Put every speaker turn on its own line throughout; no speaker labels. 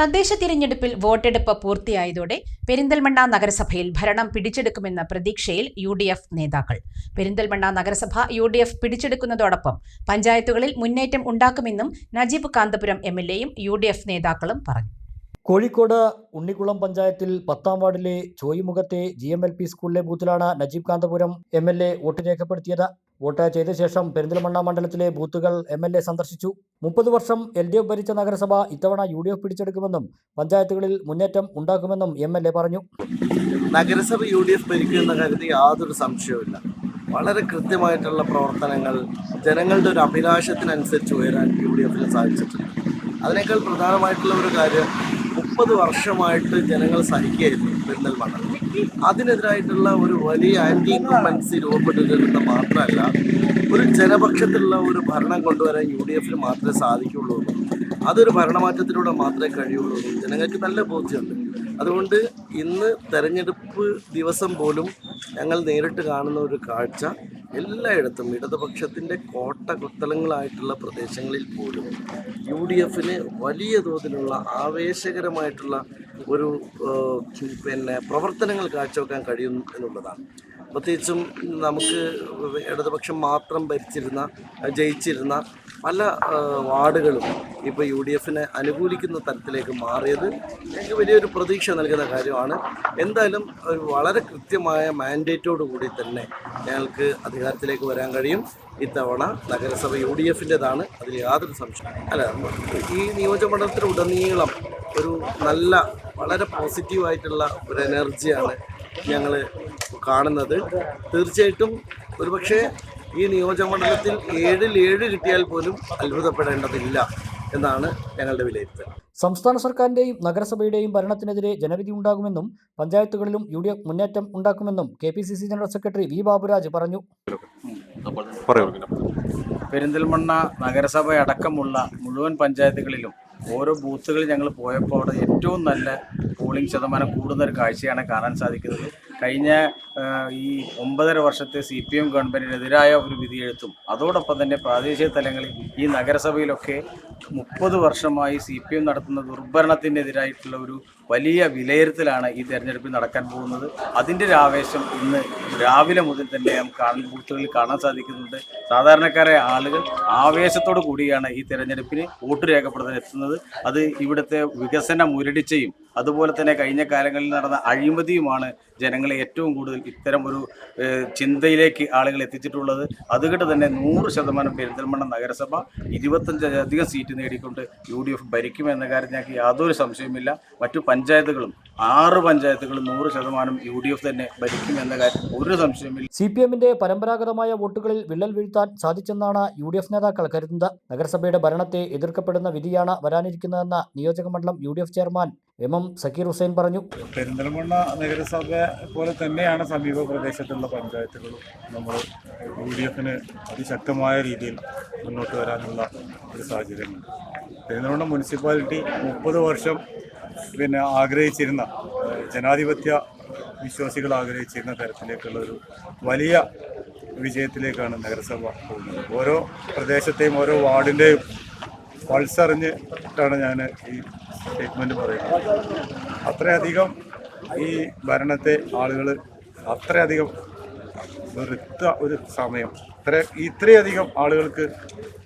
തദ്ദേശ തിരഞ്ഞെടുപ്പിൽ വോട്ടെടുപ്പ് പൂർത്തിയായതോടെ പെരിന്തൽമണ്ണ നഗരസഭയിൽ ഭരണം പിടിച്ചെടുക്കുമെന്ന പ്രതീക്ഷയിൽ യു ഡി എഫ് നേതാക്കൾ. പെരിന്തൽമണ്ണ നഗരസഭ യു ഡി എഫ് പിടിച്ചെടുക്കുന്നതോടൊപ്പം പഞ്ചായത്തുകളിൽ മുന്നേറ്റം ഉണ്ടാക്കുമെന്നും നജീബ് കാന്തപുരം എം എൽ എയും യു ഡി എഫ് നേതാക്കളും പറഞ്ഞു.
കോഴിക്കോട് ഉണ്ണിക്കുളം പഞ്ചായത്തിൽ പത്താം വാർഡിലെ ചോയിമുഖത്തെ ജി എം എൽ പി സ്കൂളിലെ ബൂത്തിലാണ് Najeeb Kanthapuram M L A vote രേഖപ്പെടുത്തിയത്. വോട്ട് ചെയ്ത ശേഷം പെരിന്തൽമണ്ണ മണ്ഡലത്തിലെ ബൂത്തുകൾ എം എൽ എ സന്ദർശിച്ചു. മുപ്പത് വർഷം എൽ ഡി എഫ് ഭരിച്ച നഗരസഭ ഇത്തവണ യു ഡി എഫ് പിടിച്ചെടുക്കുമെന്നും പഞ്ചായത്തുകളിൽ മുന്നേറ്റം ഉണ്ടാക്കുമെന്നും എം എൽ എ പറഞ്ഞു.
നഗരസഭ യു ഡി എഫ് ഭരിക്കുന്ന കാര്യത്തിൽ യാതൊരു സംശയവുമില്ല വളരെ കൃത്യമായിട്ടുള്ള പ്രവർത്തനങ്ങൾ ജനങ്ങളുടെ ഒരു അഭിലാഷത്തിനനുസരിച്ച് ഉയരാൻ യു ഡി എഫിന് സാധിച്ചിട്ടുണ്ട്. അതിനേക്കാൾ പ്രധാനമായിട്ടുള്ള ഒരു കാര്യം മുപ്പത് വർഷമായിട്ട് ജനങ്ങൾ സഹിക്കുകയായിരുന്നു പെരിന്തൽമണ്ണ അതിനെതിരായിട്ടുള്ള ഒരു വലിയ ആന്റി ഇൻകംബൻസി രൂപപ്പെട്ടിരുന്ന മാത്രമല്ല ഒരു ജനപക്ഷത്തിലുള്ള ഒരു ഭരണം കൊണ്ടുവരാൻ യു ഡി എഫിന് മാത്രമേ സാധിക്കുള്ളൂ അതൊരു ഭരണമാറ്റത്തിലൂടെ മാത്രമേ കഴിയുള്ളൂ ജനങ്ങൾക്ക് നല്ല ബോധ്യമുണ്ട്. അതുകൊണ്ട് ഇന്ന് തെരഞ്ഞെടുപ്പ് ദിവസം പോലും ഞങ്ങൾ നേരിട്ട് കാണുന്ന ഒരു കാഴ്ച എല്ലായിടത്തും ഇടതുപക്ഷത്തിന്റെ കോട്ട കുത്തലങ്ങളായിട്ടുള്ള പ്രദേശങ്ങളിൽ പോലും. യു ഡി എഫിന് വലിയ തോതിലുള്ള ആവേശകരമായിട്ടുള്ള ഒരു പിന്നെ പ്രവർത്തനങ്ങൾ കാഴ്ചവെക്കാൻ കഴിയും എന്നുള്ളതാണ്. പ്രത്യേകിച്ചും നമുക്ക് ഇടതുപക്ഷം മാത്രം ഭരിച്ചിരുന്ന ജയിച്ചിരുന്ന പല വാർഡുകളും ഇപ്പോൾ യു ഡി എഫിനെ അനുകൂലിക്കുന്ന തരത്തിലേക്ക് മാറിയത് എനിക്ക് വലിയൊരു പ്രതീക്ഷ നൽകുന്ന കാര്യമാണ്. എന്തായാലും ഒരു വളരെ കൃത്യമായ മാൻഡേറ്റോടു കൂടി തന്നെ ഞങ്ങൾക്ക് അധികാരത്തിലേക്ക് വരാൻ കഴിയും. ഇത്തവണ നഗരസഭ യു ഡി എഫിന്റെതാണ് അതിൽ യാതൊരു സംശയം അല്ല ഈ നിയോജകമണ്ഡലത്തിലുടനീളം ഒരു നല്ല വളരെ പോസിറ്റീവായിട്ടുള്ള ഒരു എനർജിയാണ് ഞങ്ങൾ കാണുന്നത്. തീർച്ചയായിട്ടും ഒരുപക്ഷെ ഈ നിയോജകമണ്ഡലത്തിൽ ഏഴിൽ ഏഴ് കിട്ടിയാൽ പോലും അത്ഭുതപ്പെടേണ്ടതില്ല എന്നാണ് ഞങ്ങളുടെ വിലയിരുത്തൽ.
സംസ്ഥാന സർക്കാരിന്റെയും നഗരസഭയുടെയും ഭരണത്തിനെതിരെ ജനവിധി ഉണ്ടാകുമെന്നും പഞ്ചായത്തുകളിലും യു ഡി എഫ് മുന്നേറ്റം ഉണ്ടാക്കുമെന്നും K P C C general secretary V Baburaj പറഞ്ഞു.
പെരിന്തൽമണ്ണ നഗരസഭ അടക്കമുള്ള മുഴുവൻ പഞ്ചായത്തുകളിലും ഓരോ ബൂത്തുകളിൽ ഞങ്ങൾ പോയപ്പോൾ അവിടെ ഏറ്റവും നല്ല പോളിംഗ് ശതമാനം കൂടുന്ന ഒരു കാഴ്ചയാണ് കാണാൻ സാധിക്കുന്നത്. കഴിഞ്ഞ ഈ ഒമ്പതര വർഷത്തെ സി പി എം ഗവൺമെന്റിനെതിരായ ഒരു വിധിയെഴുത്തും അതോടൊപ്പം തന്നെ പ്രാദേശിക തലങ്ങളിൽ ഈ നഗരസഭയിലൊക്കെ മുപ്പത് വർഷമായി സി പി എം നടത്തുന്ന ദുർഭരണത്തിനെതിരായിട്ടുള്ള ഒരു വലിയ വിലയിരുത്തലാണ് ഈ തെരഞ്ഞെടുപ്പിൽ നടക്കാൻ പോകുന്നത്. അതിന്റെ ഒരു ആവേശം ഇന്ന് രാവിലെ മുതൽ തന്നെ നമുക്ക് കാണാൻ ബൂത്തുകളിൽ കാണാൻ സാധിക്കുന്നുണ്ട്. സാധാരണക്കാരായ ആളുകൾ ആവേശത്തോടു കൂടിയാണ് ഈ തെരഞ്ഞെടുപ്പിന് വോട്ട് രേഖപ്പെടുത്താൻ എത്തുന്നത്. അത് ഇവിടുത്തെ വികസന മുരടിച്ചയും അതുപോലെ തന്നെ കഴിഞ്ഞ കാലങ്ങളിൽ നടന്ന അഴിമതിയുമാണ് ജനങ്ങളെ ഏറ്റവും കൂടുതൽ ഇത്തരം ഒരു ചിന്തയിലേക്ക് ആളുകൾ എത്തിച്ചിട്ടുള്ളത്. അതുകൊണ്ട് തന്നെ നൂറ് ശതമാനം പെരിന്തൽമണ്ണ നഗരസഭ ഇരുപത്തഞ്ചധികം സീറ്റ് നേടിക്കൊണ്ട് യു ഡി എഫ് ഭരിക്കുമെന്ന കാര്യം ഞങ്ങൾക്ക് യാതൊരു സംശയവുമില്ല. മറ്റു പഞ്ചായത്തുകളും ആറ് പഞ്ചായത്തുകളും നൂറ് ശതമാനം യു ഡി എഫ് തന്നെ ഭരിക്കുമെന്ന കാര്യം ഒരു സംശയവുമില്ല.
സി പി എമ്മിന്റെ പരമ്പരാഗതമായ വോട്ടുകളിൽ വിള്ളൽ വീഴ്ത്താൻ സാധിച്ചെന്നാണ് യു ഡി എഫ് നേതാക്കൾ കരുതുന്നത്. നഗരസഭയുടെ ഭരണത്തെ എതിർക്കപ്പെടുന്ന വിധിയാണ് വരാനിരിക്കുന്നതെന്ന് നിയോജകമണ്ഡലം U D F chairman M M Zakir Hussain പറഞ്ഞു.
പെരിന്തൽമണ്ണ നഗരസഭ പോലെ തന്നെയാണ് സമീപ പ്രദേശത്തുള്ള പഞ്ചായത്തുകളും നമ്മൾ യു ഡി എഫിന് അതിശക്തമായ രീതിയിൽ മുന്നോട്ട് വരാനുള്ള ഒരു സാഹചര്യമുണ്ട്. പെരിന്തൽമണ്ണ മുനിസിപ്പാലിറ്റി മുപ്പത് വർഷം പിന്നെ ആഗ്രഹിച്ചിരുന്ന ജനാധിപത്യ വിശ്വാസികൾ ആഗ്രഹിച്ചിരുന്ന തരത്തിലേക്കുള്ള ഒരു വലിയ വിജയത്തിലേക്കാണ് നഗരസഭ പോകുന്നത്. ഓരോ പ്രദേശത്തെയും ഓരോ വാർഡിന്റെയും പൾസറിഞ്ഞിട്ടാണ് ഞാൻ ഈ സ്റ്റേറ്റ്മെന്റ് പറയുന്നത്. അത്രയധികം ഈ ഭരണത്തെ ആളുകൾ അത്രയധികം വെറുത്ത ഒരു സമയം. ഇത്ര ഇത്രയധികം ആളുകൾക്ക്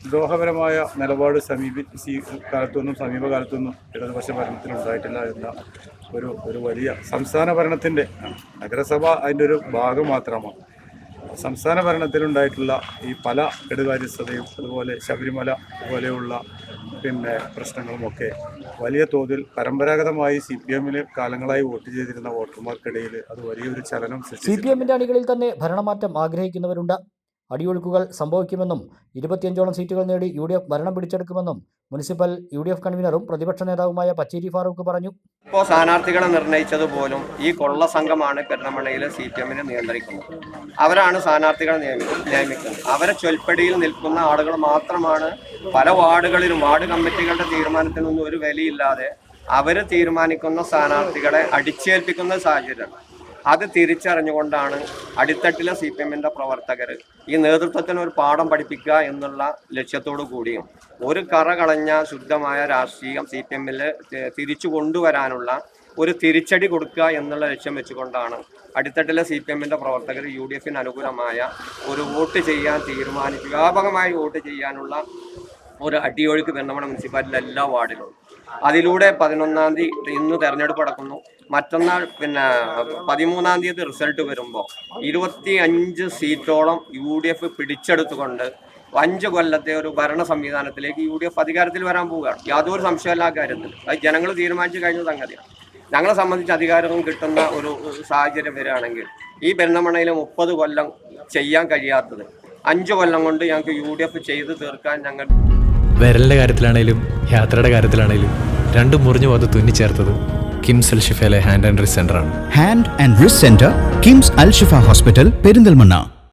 ദ്രോഹപരമായ നിലപാട് സമീപി കാലത്തൊന്നും സമീപകാലത്തൊന്നും ഇടതുപക്ഷ ഭരണത്തിൽ ഉണ്ടായിട്ടില്ല എന്ന ഒരു ഒരു വലിയ സംസ്ഥാന ഭരണത്തിന്റെ നഗരസഭ അതിന്റെ ഒരു ഭാഗം മാത്രമാണ്. സംസ്ഥാന ഭരണത്തിലുണ്ടായിട്ടുള്ള ഈ പല കെടുകാര്യസ്ഥതയും അതുപോലെ ശബരിമല പോലെയുള്ള പിന്നെ പ്രശ്നങ്ങളുമൊക്കെ. വലിയ തോതിൽ പരമ്പരാഗതമായി സി പി എമ്മിന് കാലങ്ങളായി വോട്ട് ചെയ്തിരുന്ന വോട്ടർമാർക്കിടയിൽ അത് വലിയൊരു ചലനം
സി പി എമ്മിന്റെ അണികളിൽ തന്നെ ഭരണമാറ്റം ആഗ്രഹിക്കുന്നവരുണ്ട്. അടിയൊഴുക്കുകൾ സംഭവിക്കുമെന്നും ഇരുപത്തിയഞ്ചോളം സീറ്റുകൾ നേടി യു ഡി എഫ് ഭരണം പിടിച്ചെടുക്കുമെന്നും മുനിസിപ്പൽ യു ഡി എഫ് കൺവീനറും പ്രതിപക്ഷ നേതാവുമായ പച്ചേരി ഫാറൂഖ് പറഞ്ഞു.
ഇപ്പോൾ സ്ഥാനാർത്ഥികളെ നിർണയിച്ചതുപോലും ഈ കൊള്ള സംഘമാണ് പെരുന്നമണ്ണയിലെ സി പി എമ്മിനെ നിയന്ത്രിക്കുന്നത്. അവരാണ് സ്ഥാനാർത്ഥികളെ നിയമിക്കുന്നത്. അവരെ ചൊൽപ്പടിയിൽ നിൽക്കുന്ന ആളുകൾ മാത്രമാണ് പല വാർഡുകളിലും വാർഡ് കമ്മിറ്റികളുടെ തീരുമാനത്തിനൊന്നും ഒരു വിലയില്ലാതെ അവർ തീരുമാനിക്കുന്ന സ്ഥാനാർത്ഥികളെ അടിച്ചേൽപ്പിക്കുന്ന സാഹചര്യമാണ്. അത് തിരിച്ചറിഞ്ഞുകൊണ്ടാണ് അടിത്തട്ടിലെ സി പി എമ്മിന്റെ പ്രവർത്തകർ ഈ നേതൃത്വത്തിന് ഒരു പാഠം പഠിപ്പിക്കുക എന്നുള്ള ലക്ഷ്യത്തോടു കൂടിയും ഒരു കറ കളഞ്ഞ ശുദ്ധമായ രാഷ്ട്രീയം സി പി എമ്മിൽ തിരിച്ചു കൊണ്ടുവരാനുള്ള ഒരു തിരിച്ചടി കൊടുക്കുക എന്നുള്ള ലക്ഷ്യം വെച്ചുകൊണ്ടാണ് അടിത്തട്ടിലെ സി പി എമ്മിന്റെ പ്രവർത്തകർ യു ഡി എഫിന് അനുകൂലമായ ഒരു വോട്ട് ചെയ്യാൻ തീരുമാനിച്ചു. വ്യാപകമായി വോട്ട് ചെയ്യാനുള്ള ഒരു അടിയൊഴുക്ക് പെരുന്നമണ മുനിസിപ്പാലിറ്റിയിലെ എല്ലാ വാർഡിലും. അതിലൂടെ പതിനൊന്നാം തീയതി ഇന്ന് തെരഞ്ഞെടുപ്പ് നടക്കുന്നു. മറ്റന്നാൾ പിന്നെ പതിമൂന്നാം തീയതി റിസൾട്ട് വരുമ്പോൾ ഇരുപത്തി അഞ്ച് സീറ്റോളം യു ഡി എഫ് പിടിച്ചെടുത്തുകൊണ്ട് അഞ്ച് കൊല്ലത്തെ ഒരു ഭരണ സംവിധാനത്തിലേക്ക് യു ഡി എഫ് അധികാരത്തിൽ വരാൻ പോവുകയാണ്. യാതൊരു സംശയമല്ല കാര്യത്തിൽ. അത് ജനങ്ങൾ തീരുമാനിച്ചു കഴിഞ്ഞ സംഗതിയാണ്. ഞങ്ങളെ സംബന്ധിച്ച് അധികാരവും കിട്ടുന്ന ഒരു സാഹചര്യം വരികയാണെങ്കിൽ ഈ പെരുന്നമണയിൽ മുപ്പത് കൊല്ലം ചെയ്യാൻ കഴിയാത്തത് അഞ്ച് കൊല്ലം കൊണ്ട് ഞങ്ങൾക്ക് യു ഡി എഫ് ചെയ്ത് തീർക്കാൻ ഞങ്ങൾ
വിരലിന്റെ കാര്യത്തിലാണേലും യാത്രയുടെ കാര്യത്തിലാണേലും രണ്ടും മുറിഞ്ഞു പോകാതെ തുന്നിച്ചേർത്തത് കിംസ് അൽ ഷിഫയിലെ ഹാൻഡ് ആൻഡ് റിസ് ആണ്.
Hand and wrist centre KIMS Al Shifa hospital Perinthalmanna